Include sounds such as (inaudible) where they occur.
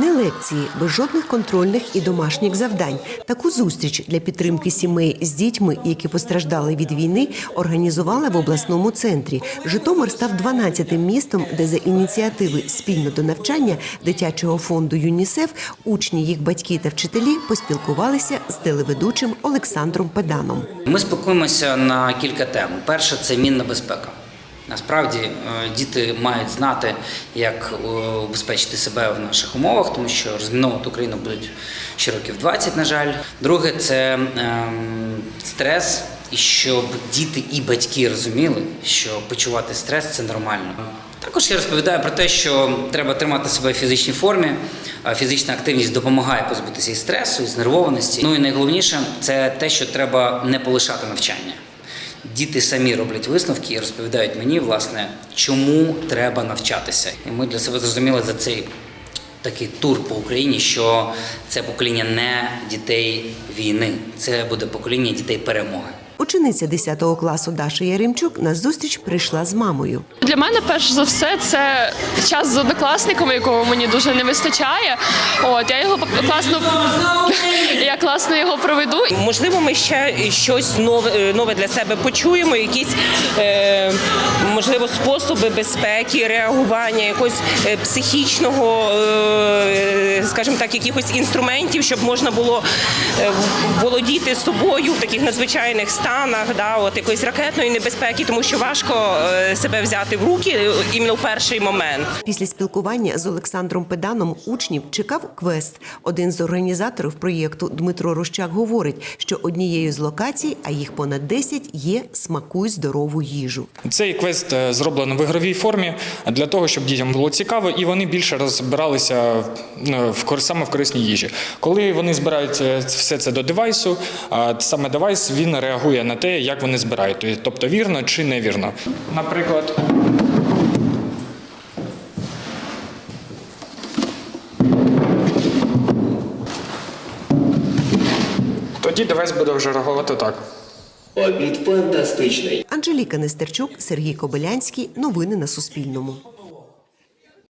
Не лекції, без жодних контрольних і домашніх завдань. Таку зустріч для підтримки сімей з дітьми, які постраждали від війни, організували в обласному центрі. Житомир став 12-тим містом, де за ініціативи спільно до навчання дитячого фонду ЮНІСЕФ учні, їх батьки та вчителі поспілкувалися з телеведучим Олександром Педаном. Ми спілкуємося на кілька тем. Перше це мінна безпека. Насправді е, діти мають знати, як е, убезпечити себе в наших умовах, тому що розміновувати Україну будуть ще років 20, на жаль. Друге це ем, стрес, і щоб діти і батьки розуміли, що почувати стрес це нормально. Також я розповідаю про те, що треба тримати себе в фізичній формі. Фізична активність допомагає позбутися і стресу, і знервованості. Ну і найголовніше це те, що треба не полишати навчання. Діти самі роблять висновки і розповідають мені, власне, чому треба навчатися. І ми для себе зрозуміли за цей такий тур по Україні, що це покоління не дітей війни, це буде покоління дітей перемоги. Учениця 10 класу Даша Яремчук на зустріч прийшла з мамою. Для мене перш за все це час з однокласником, якого мені дуже не вистачає. От я його класно (laughs) я класно його проведу. Можливо, ми ще щось нове, е, нове для себе почуємо, якісь е, можливо способи безпеки, реагування, якогось е, психічного, е, скажімо так, якихось інструментів, щоб можна було е, володіти собою в таких надзвичайних станах, да, от якоїсь ракетної небезпеки, тому що важко себе взяти в руки іменно в перший момент. Після спілкування з Олександром Педаном учнів чекав квест. Один з організаторів проєкту Дмитро Рощак говорить, що однією з локацій, а їх понад 10, є смакуй здорову їжу. Цей квест е, зроблено в ігровій формі для того, щоб дітям було цікаво, і вони більше розбиралися ну, в саме в корисній їжі. Коли вони збирають е, все це до девайсу, саме девайс він реагує на те, як вони збирають, тобто вірно чи невірно. Наприклад. Тоді девайс буде вже реагувати так. Обід фантастичний. Анжеліка Нестерчук, Сергій Кобилянський. Новини на Суспільному.